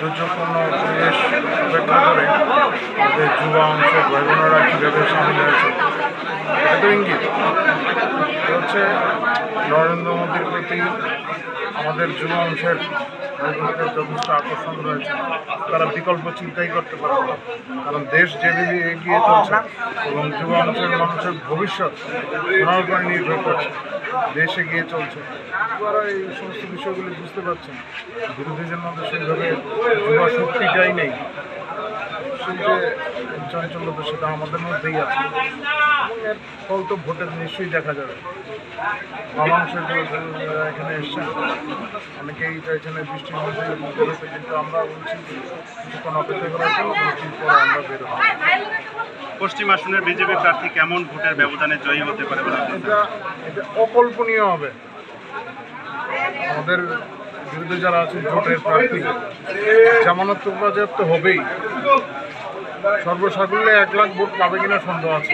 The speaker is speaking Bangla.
দুর্যোগপূর্ণ পরিবেশ উপেক্ষা করে আমাদের যুবা অংশ ভাই বোনেরা কীভাবে সামিল হয়েছে, এটা ইঙ্গিত। হচ্ছে নরেন্দ্র মোদীর প্রতি আমাদের যুব অংশের ভাই যথেষ্ট আকর্ষণ রয়েছে। তারা বিকল্প চিন্তাই করতে পারে না, কারণ দেশ যেভাবে এগিয়ে চলছে এবং যুব অংশের মানুষের ভবিষ্যৎ ওনার নির্ভর করছে। দেশ গিয়ে চলছে। তারা এই সমস্ত বিষয়গুলি বুঝতে পারছেন। বিরোধীদের মধ্যে সেইভাবে যুবা শক্তিটাই নেই। সেই যে চঞ্চলতা সেটা আমাদের মধ্যেই আছে। এর ফল তো ভোটে নিশ্চয়ই দেখা যাবে। এখানে এসছেন, অনেকেই চাইছেন বৃষ্টির মধ্যে কিন্তু আমরা বলছি, কিছুক্ষণ অপেক্ষা করার জন্য আমরা বেরোবো পশ্চিম আসনের বিজেপি প্রার্থী কেমন ভোটের ব্যবধানে জয়ী হতে পারে অকল্পনীয় হবে। আমাদের বিরুদ্ধে যারা আছেন ভোটের প্রার্থী, জামানত তো হবেই। সর্বসাকুল্যে এক লাখ ভোট পাবে কিনা সন্দেহ আছে।